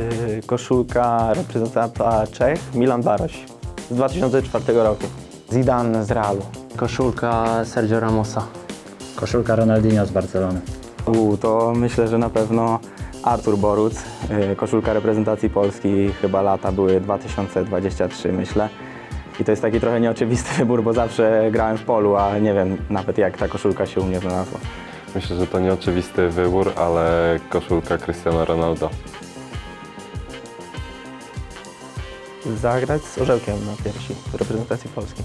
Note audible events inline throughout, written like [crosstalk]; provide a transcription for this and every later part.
Yy, koszulka reprezentanta Czech, Milan Baroś z 2004 roku. Zidane z Realu. Koszulka Sergio Ramosa. Koszulka Ronaldinho z Barcelony. U, to myślę, że na pewno Artur Boruc, yy, koszulka reprezentacji Polski, chyba lata były 2023 myślę. I to jest taki trochę nieoczywisty [laughs] wybór, bo zawsze grałem w polu, a nie wiem nawet jak ta koszulka się u mnie znalazła. Myślę, że to nieoczywisty wybór, ale koszulka Cristiano Ronaldo. Zagrać z orzełkiem na piersi w reprezentacji Polski.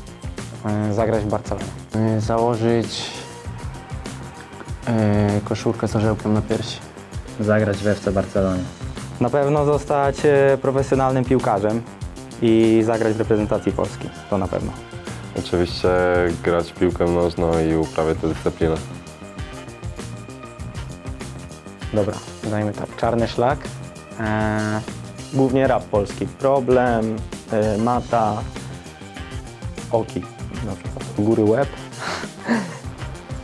E, Zagrać w Barcelonie. E, Założyć e, koszulkę z orzełkiem na piersi. Zagrać w FC Barcelonie. Na pewno zostać profesjonalnym piłkarzem i zagrać w reprezentacji Polski. To na pewno. Oczywiście grać w piłkę nożną i uprawiać tę dyscyplinę. Dobra, dajmy tak. Czarny szlak. E, głównie rap polski. Problem, e, mata, oki na przykład. Góry łeb.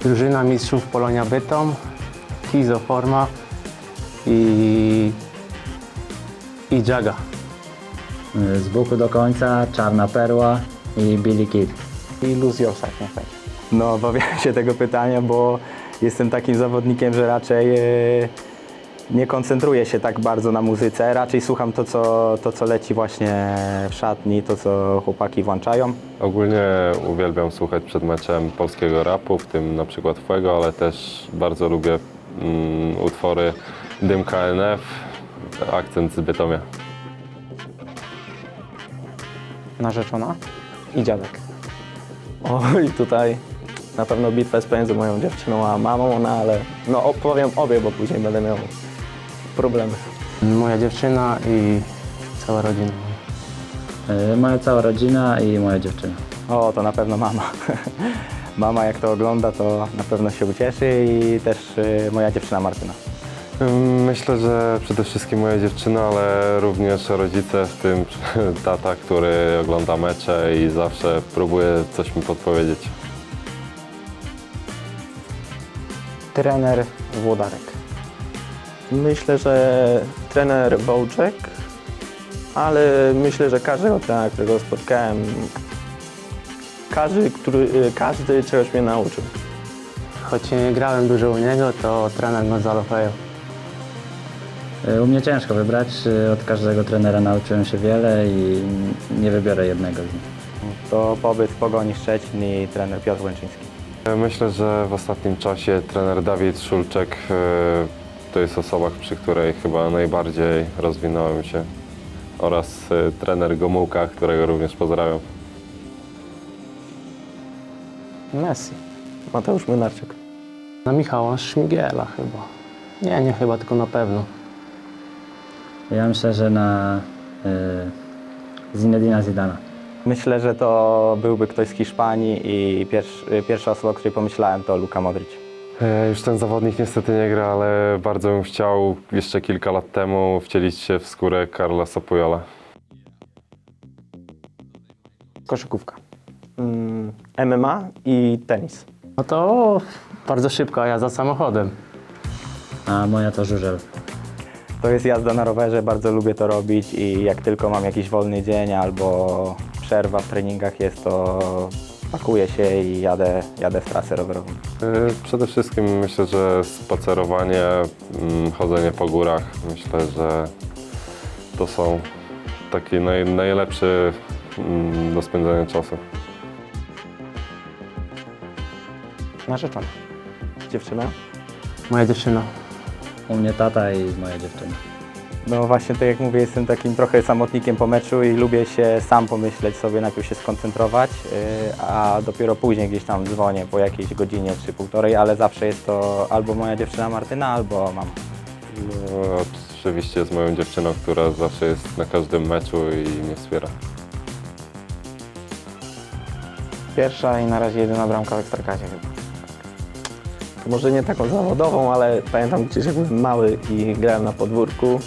Drużyna mistrzów Polonia Bytom. Kizoforma i, i Jaga. Y, Z boku do końca, Czarna Perła i Billy Kid. I Luziosak niech będzie. No obawiam się tego pytania, bo jestem takim zawodnikiem, że raczej e, nie koncentruję się tak bardzo na muzyce. Raczej słucham to co, to, co leci właśnie w szatni, to, co chłopaki włączają. Ogólnie uwielbiam słuchać przed meczem polskiego rapu, w tym na przykład Fuego, ale też bardzo lubię mm, utwory Dym KNF, akcent z Bytomia. Narzeczona i dziadek. Oj, tutaj na pewno bitwę spędzę moją dziewczyną, a mamą, no ale no opowiem obie, bo później będę miał problemy. Moja dziewczyna i cała rodzina. Y, Moja cała rodzina i moja dziewczyna. O, to na pewno mama. [laughs] Mama jak to ogląda, to na pewno się ucieszy i też y, moja dziewczyna Martyna. Myślę, że przede wszystkim moja dziewczyna, ale również rodzice, w tym [laughs] tata, który ogląda mecze i zawsze próbuje coś mi podpowiedzieć. Trener Włodarek. Myślę, że trener Wołczek, ale myślę, że każdego trenera, którego spotkałem, każdy, który, każdy czegoś mnie nauczył. Choć nie grałem dużo u niego, to trener Gonzalo Fejo. Y, U mnie ciężko wybrać. y, Od każdego trenera nauczyłem się wiele i nie wybiorę jednego z nich. To pobyt w Pogoni Szczecin i trener Piotr Łęczyński. Myślę, że w ostatnim czasie trener Dawid Szulczek e, to jest osoba, przy której chyba najbardziej rozwinąłem się oraz e, trener Gomułka, którego również pozdrawiam. Messi. Mateusz Młynarczyk. Na Michała Szmigiela chyba. Nie, nie chyba, tylko na pewno. Ja myślę, że na y, Zinedina Zidana. Myślę, że to byłby ktoś z Hiszpanii i pierwsz, y, pierwsza osoba, o której pomyślałem, to Luka Modric. E, Już ten zawodnik niestety nie gra, ale bardzo bym chciał jeszcze kilka lat temu wcielić się w skórę Carlosa Pujola. Koszykówka. Mm, MMA i tenis. No to bardzo szybko, a ja za samochodem. A moja to Żużel. To jest jazda na rowerze, bardzo lubię to robić i jak tylko mam jakiś wolny dzień albo przerwa w treningach jest, to pakuję się i jadę, jadę w trasę rowerową. E, Przede wszystkim myślę, że spacerowanie, mm, chodzenie po górach, myślę, że to są taki naj, najlepszy mm, do spędzania czasu. Narzeczona. Dziewczyna? Moja dziewczyna. U mnie tata i moja dziewczyna. No właśnie, tak jak mówię, jestem takim trochę samotnikiem po meczu i lubię się sam pomyśleć sobie, najpierw się skoncentrować, yy, a dopiero później gdzieś tam dzwonię po jakiejś godzinie czy półtorej, ale zawsze jest to albo moja dziewczyna Martyna, albo mama. No, oczywiście z moją dziewczyną, która zawsze jest na każdym meczu i mnie wspiera. Pierwsza i na razie jedyna bramka w Ekstraklasie chyba. To może nie taką zawodową, ale pamiętam gdzieś jak byłem mały i grałem na podwórku,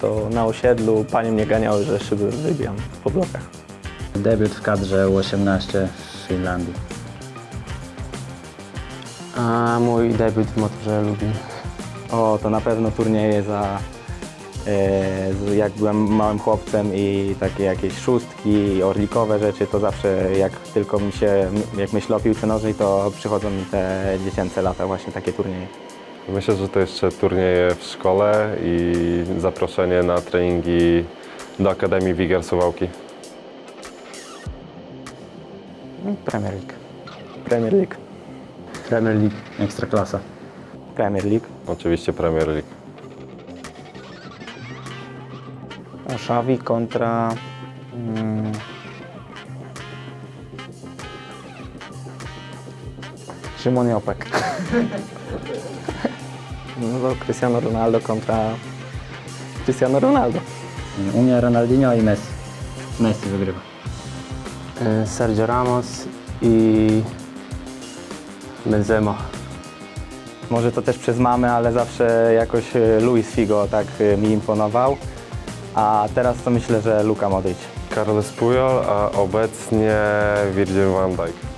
to na osiedlu panie mnie ganiały, że szyby wybijam po blokach. Debiut w kadrze U18 w Finlandii. A mój debiut w motorze Lubin. O, to na pewno turnieje za z- jak byłem małym chłopcem i takie jakieś szóstki, orlikowe rzeczy, to zawsze jak tylko mi się, jak myślę o piłce nożnej, to przychodzą mi te dziecięce lata, właśnie takie turnieje. Myślę, że to jeszcze turnieje w szkole i zaproszenie na treningi do Akademii Wigier Suwałki. Premier League. Premier League. Premier League. Ekstraklasa. Premier League. Oczywiście Premier League. Oszawi kontra... Mm, Szymon Jopek. [laughs] No to Cristiano Ronaldo kontra Cristiano Ronaldo. U mnie Ronaldinho i Messi. Messi wygrywa. E, Sergio Ramos i Benzema. Może to też przez mamę, ale zawsze jakoś e, Luis Figo tak e, mi imponował. A teraz to myślę, że Luka Modric. Carles Puyol, a obecnie Virgil van Dijk.